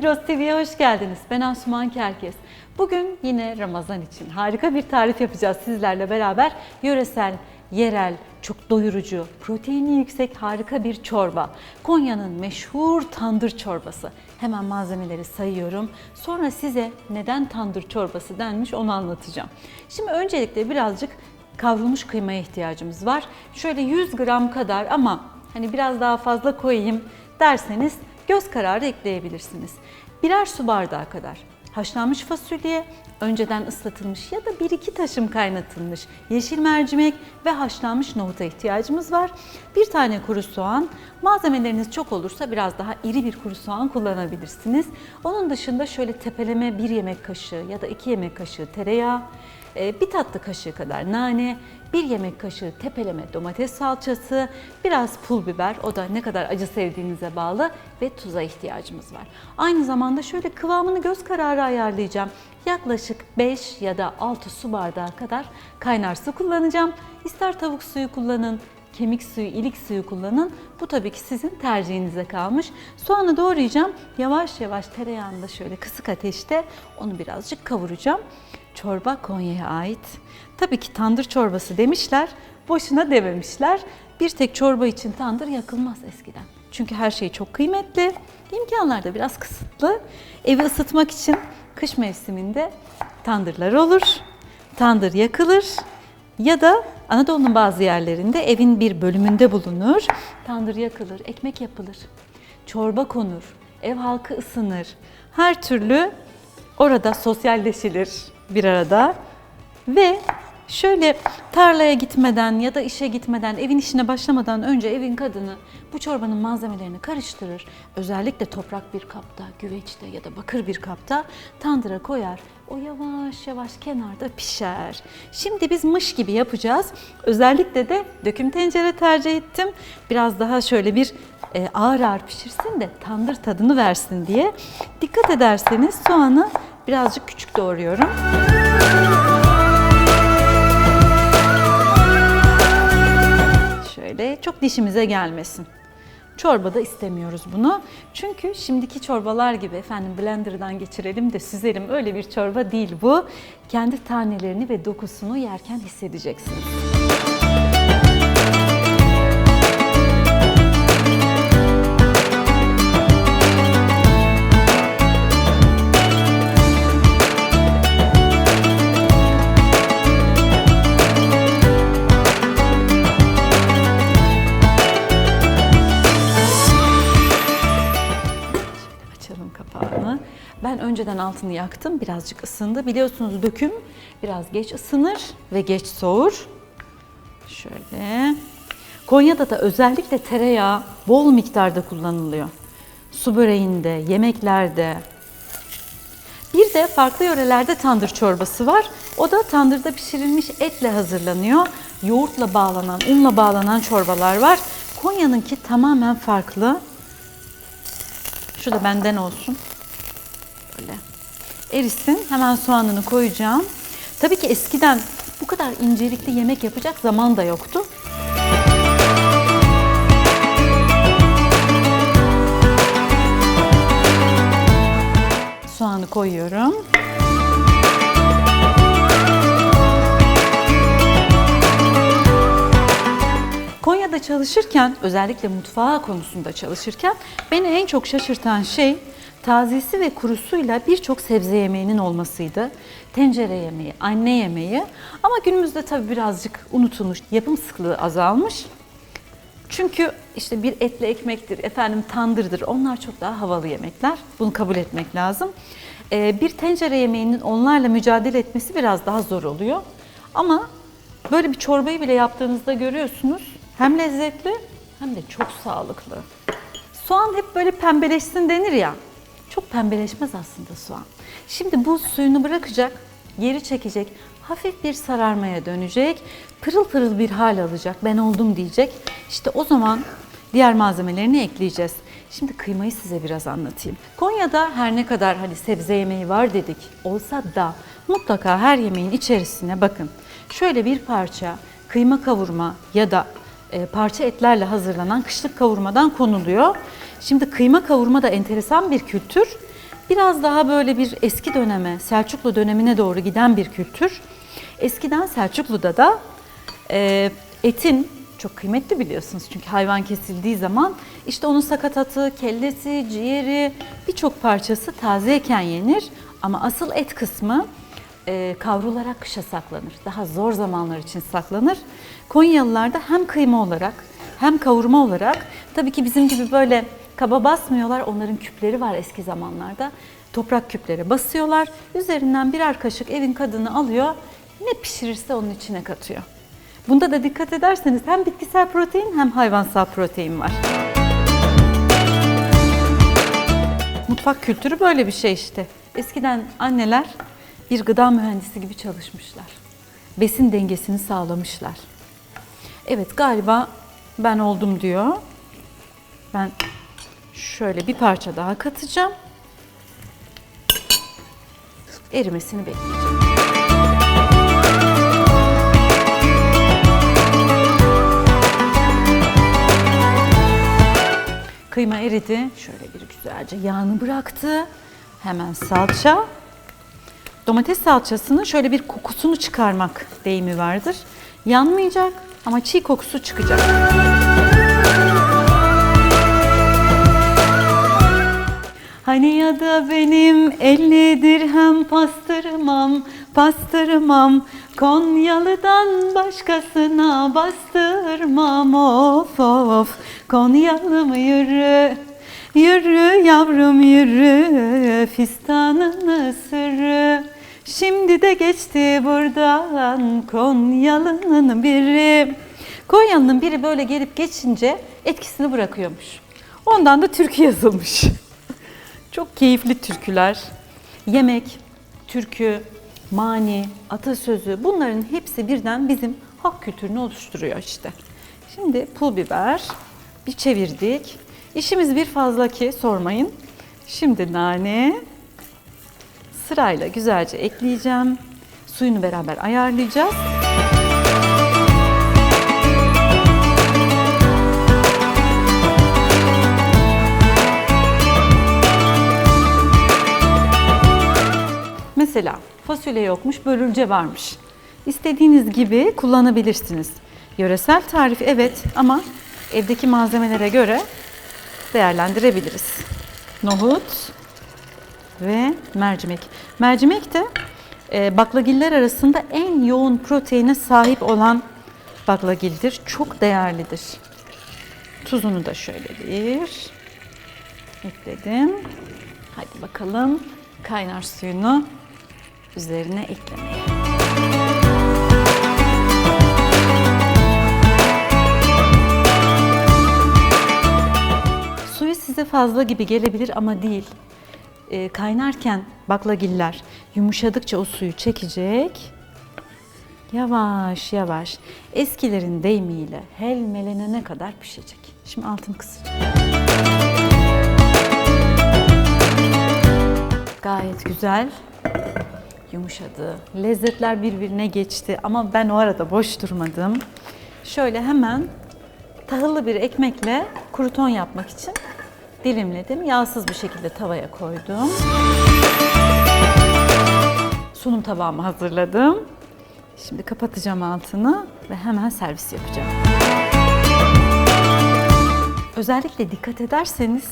Migros TV'ye hoş geldiniz. Ben Asuman Kerkez. Bugün yine Ramazan için harika bir tarif yapacağız sizlerle beraber. Yöresel, yerel, çok doyurucu, proteini yüksek harika bir çorba. Konya'nın meşhur tandır çorbası. Hemen malzemeleri sayıyorum. Sonra size neden tandır çorbası denmiş onu anlatacağım. Şimdi öncelikle birazcık kavrulmuş kıymaya ihtiyacımız var. Şöyle 100 gram kadar ama hani biraz daha fazla koyayım derseniz göz kararı ekleyebilirsiniz. Birer su bardağı kadar haşlanmış fasulye, önceden ıslatılmış ya da 1-2 taşım kaynatılmış yeşil mercimek ve haşlanmış nohuta ihtiyacımız var. Bir tane kuru soğan, malzemeleriniz çok olursa biraz daha iri bir kuru soğan kullanabilirsiniz. Onun dışında şöyle tepeleme 1 yemek kaşığı ya da 2 yemek kaşığı tereyağı, bir tatlı kaşığı kadar nane, bir yemek kaşığı tepeleme domates salçası, biraz pul biber, o da ne kadar acı sevdiğinize bağlı ve tuza ihtiyacımız var. Aynı zamanda şöyle kıvamını göz kararı ayarlayacağım. Yaklaşık 5 ya da 6 su bardağı kadar kaynar su kullanacağım. İster tavuk suyu kullanın, kemik suyu, ilik suyu kullanın. Bu tabii ki sizin tercihinize kalmış. Soğanı doğrayacağım. Yavaş yavaş tereyağında şöyle kısık ateşte onu birazcık kavuracağım. Çorba Konya'ya ait. Tabii ki tandır çorbası demişler. Boşuna dememişler. Bir tek çorba için tandır yakılmaz eskiden. Çünkü her şey çok kıymetli. İmkanlar da biraz kısıtlı. Evi ısıtmak için kış mevsiminde tandırlar olur. Tandır yakılır. Ya da Anadolu'nun bazı yerlerinde evin bir bölümünde bulunur. Tandır yakılır, ekmek yapılır. Çorba konur, ev halkı ısınır. Her türlü orada sosyalleşilir bir arada. Ve şöyle tarlaya gitmeden ya da işe gitmeden, evin işine başlamadan önce evin kadını bu çorbanın malzemelerini karıştırır. Özellikle toprak bir kapta, güveçte ya da bakır bir kapta tandıra koyar. O yavaş yavaş kenarda pişer. Şimdi biz mış gibi yapacağız. Özellikle de döküm tencere tercih ettim. Biraz daha şöyle bir e, ağır ağır pişirsin de tandır tadını versin diye. Dikkat ederseniz soğanı birazcık küçük doğruyorum. Şöyle çok dişimize gelmesin. Çorbada istemiyoruz bunu. Çünkü şimdiki çorbalar gibi efendim blenderdan geçirelim de süzelim öyle bir çorba değil bu. Kendi tanelerini ve dokusunu yerken hissedeceksiniz. Önceden altını yaktım. Birazcık ısındı. Biliyorsunuz döküm biraz geç ısınır ve geç soğur. Şöyle. Konya'da da özellikle tereyağı bol miktarda kullanılıyor. Su böreğinde, yemeklerde. Bir de farklı yörelerde tandır çorbası var. O da tandırda pişirilmiş etle hazırlanıyor. Yoğurtla bağlanan, unla bağlanan çorbalar var. Konya'nınki tamamen farklı. Şu da benden olsun. Böyle. Erisin. Hemen soğanını koyacağım. Tabii ki eskiden bu kadar incelikli yemek yapacak zaman da yoktu. Soğanı koyuyorum. Konya'da çalışırken, özellikle mutfağı konusunda çalışırken beni en çok şaşırtan şey tazesi ve kurusuyla birçok sebze yemeğinin olmasıydı. Tencere yemeği, anne yemeği ama günümüzde tabii birazcık unutulmuş, yapım sıklığı azalmış. Çünkü işte bir etli ekmektir, efendim tandırdır. Onlar çok daha havalı yemekler. Bunu kabul etmek lazım. Ee, bir tencere yemeğinin onlarla mücadele etmesi biraz daha zor oluyor. Ama böyle bir çorbayı bile yaptığınızda görüyorsunuz. Hem lezzetli hem de çok sağlıklı. Soğan hep böyle pembeleşsin denir ya. Çok pembeleşmez aslında soğan. Şimdi bu suyunu bırakacak, geri çekecek, hafif bir sararmaya dönecek, pırıl pırıl bir hal alacak, ben oldum diyecek. İşte o zaman diğer malzemelerini ekleyeceğiz. Şimdi kıymayı size biraz anlatayım. Konya'da her ne kadar hani sebze yemeği var dedik olsa da mutlaka her yemeğin içerisine bakın. Şöyle bir parça kıyma kavurma ya da e, parça etlerle hazırlanan kışlık kavurmadan konuluyor. Şimdi kıyma kavurma da enteresan bir kültür. Biraz daha böyle bir eski döneme, Selçuklu dönemine doğru giden bir kültür. Eskiden Selçuklu'da da e, etin çok kıymetli biliyorsunuz çünkü hayvan kesildiği zaman işte onun sakatatı, kellesi, ciğeri birçok parçası tazeyken yenir ama asıl et kısmı e, kavrularak kışa saklanır. Daha zor zamanlar için saklanır. Konyalılar da hem kıyma olarak hem kavurma olarak tabii ki bizim gibi böyle kaba basmıyorlar. Onların küpleri var eski zamanlarda. Toprak küpleri basıyorlar. Üzerinden birer kaşık evin kadını alıyor. Ne pişirirse onun içine katıyor. Bunda da dikkat ederseniz hem bitkisel protein hem hayvansal protein var. Mutfak kültürü böyle bir şey işte. Eskiden anneler bir gıda mühendisi gibi çalışmışlar. Besin dengesini sağlamışlar. Evet galiba ben oldum diyor. Ben şöyle bir parça daha katacağım. Erimesini bekleyeceğim. Kıyma eridi. Şöyle bir güzelce yağını bıraktı. Hemen salça. Domates salçasının şöyle bir kokusunu çıkarmak deyimi vardır. Yanmayacak ama çiğ kokusu çıkacak. Hani ya da benim elli dirhem pastırmam, pastırmam Konyalı'dan başkasına bastırmam of of Konyalı mı yürü, yürü yavrum yürü Fistanın sırrı Şimdi de geçti buradan Konyalı'nın biri Konyalı'nın biri böyle gelip geçince etkisini bırakıyormuş. Ondan da türkü yazılmış. Çok keyifli türküler. Yemek, türkü, mani, atasözü bunların hepsi birden bizim halk kültürünü oluşturuyor işte. Şimdi pul biber bir çevirdik. İşimiz bir fazla ki sormayın. Şimdi nane sırayla güzelce ekleyeceğim. Suyunu beraber ayarlayacağız. Mesela fasulye yokmuş, börülce varmış. İstediğiniz gibi kullanabilirsiniz. Yöresel tarif evet ama evdeki malzemelere göre değerlendirebiliriz. Nohut ve mercimek. Mercimek de e, baklagiller arasında en yoğun proteine sahip olan baklagildir. Çok değerlidir. Tuzunu da şöyle bir ekledim. Hadi bakalım kaynar suyunu üzerine eklemeye. Suyu size fazla gibi gelebilir ama değil. Ee, kaynarken baklagiller yumuşadıkça o suyu çekecek. Yavaş yavaş eskilerin deyimiyle helmelenene kadar pişecek. Şimdi altını kısacağım. Gayet güzel yumuşadı. Lezzetler birbirine geçti ama ben o arada boş durmadım. Şöyle hemen tahıllı bir ekmekle kruton yapmak için dilimledim. Yağsız bir şekilde tavaya koydum. Sunum tabağımı hazırladım. Şimdi kapatacağım altını ve hemen servis yapacağım. Özellikle dikkat ederseniz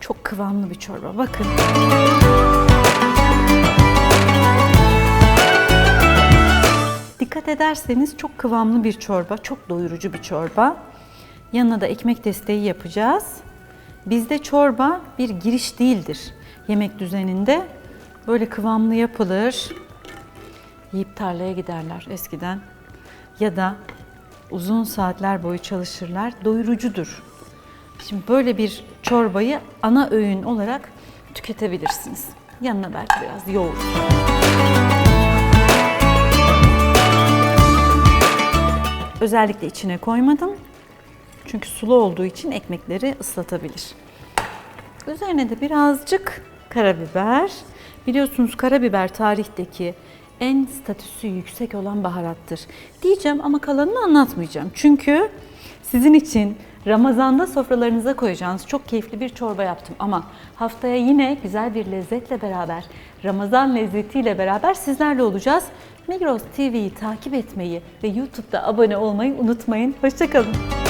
çok kıvamlı bir çorba. Bakın. Dikkat ederseniz çok kıvamlı bir çorba, çok doyurucu bir çorba. Yanına da ekmek desteği yapacağız. Bizde çorba bir giriş değildir yemek düzeninde. Böyle kıvamlı yapılır. Yiyip tarlaya giderler eskiden. Ya da uzun saatler boyu çalışırlar. Doyurucudur. Şimdi böyle bir çorbayı ana öğün olarak tüketebilirsiniz. Yanına belki biraz yoğurt. Özellikle içine koymadım. Çünkü sulu olduğu için ekmekleri ıslatabilir. Üzerine de birazcık karabiber. Biliyorsunuz karabiber tarihteki en statüsü yüksek olan baharattır. Diyeceğim ama kalanını anlatmayacağım. Çünkü sizin için Ramazanda sofralarınıza koyacağınız çok keyifli bir çorba yaptım ama haftaya yine güzel bir lezzetle beraber, Ramazan lezzetiyle beraber sizlerle olacağız. Migros TV'yi takip etmeyi ve YouTube'da abone olmayı unutmayın. Hoşçakalın.